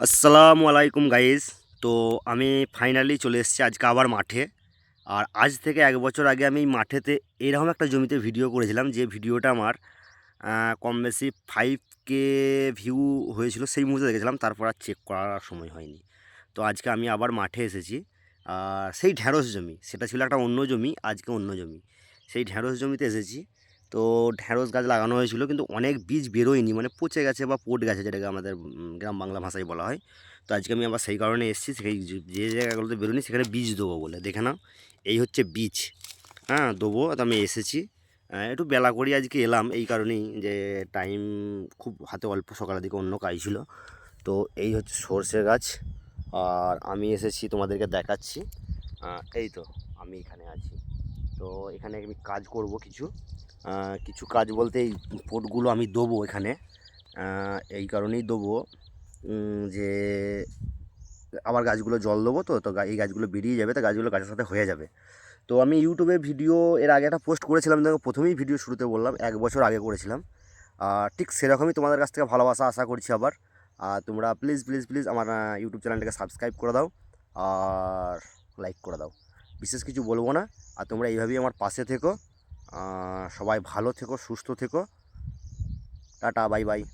আসসালামু আলাইকুম গাইজ। তো আমি ফাইনালি চলে এসেছি আজকে আবার মাঠে। আর আজ থেকে এক বছর আগে আমি মাঠেতে এরকম একটা জমিতে ভিডিও করেছিলাম যে ভিডিওটা আমার কম বেশি ফাইভ কে ভিউ হয়েছিল সেই মুহূর্তে দেখেছিলাম, তারপর আর চেক করার সময় হয়নি। তো আজকে আমি আবার মাঠে এসেছি। আর সেই ঢ্যাঁড়স জমি, সেটা ছিল একটা অন্য জমি, আজকে অন্য জমি। সেই ঢ্যাঁড়স জমিতে এসেছি। তো ঢ্যাঁড়স গাছ লাগানো হয়েছিল, কিন্তু অনেক বীজ বেরোয়নি মানে পচে গেছে বা পট গেছে যেটাকে আমাদের গ্রাম বাংলা ভাষায় বলা হয়। তো আজকে আমি আবার সেই কারণে এসেছি, সেই যে- জায়গাগুলোতে বেরোনি সেখানে বীজ দেবো বলে। দেখে নাও, এই হচ্ছে বীজ। হ্যাঁ দেবো, তো আমি এসেছি। একটু বেলা করি আজকে এলাম, এই কারণেই যে টাইম খুব হাতে অল্প, সকালের দিকে অন্য কাজ ছিল। তো এই হচ্ছে সর্ষে গাছ, আর আমি এসেছি তোমাদেরকে দেখাচ্ছি। এই তো, আমি এখানে আছি। তো এখানে আমি কাজ করব কিছু। কিছু কাজ বলতে এই পোটগুলো আমি দেবো এখানে। এই কারণেই দেবো। যে আবার গাছগুলো জল দেবো তো তো এই গাছগুলো বেরিয়ে যাবে, তো গাছগুলো গাছের সাথে হয়ে যাবে। তো আমি ইউটিউবে ভিডিও এর আগে একটা পোস্ট করেছিলাম, দেখো প্রথমেই ভিডিও শুরুতে বললাম, এক বছর আগে করেছিলাম। আর ঠিক সেরকমই তোমাদের কাছ থেকে ভালোবাসা আশা করছি আবার। আর তোমরা প্লিজ প্লিজ প্লিজ আমার ইউটিউব চ্যানেলটাকে সাবস্ক্রাইব করে দাও, আর লাইক করে দাও। বিশেষ কিছু বলব না। আর তোমরা এইভাবেই আমার পাশে থেকো। সবাই ভালো থেকো, সুস্থ থেকো। Tata, bye bye.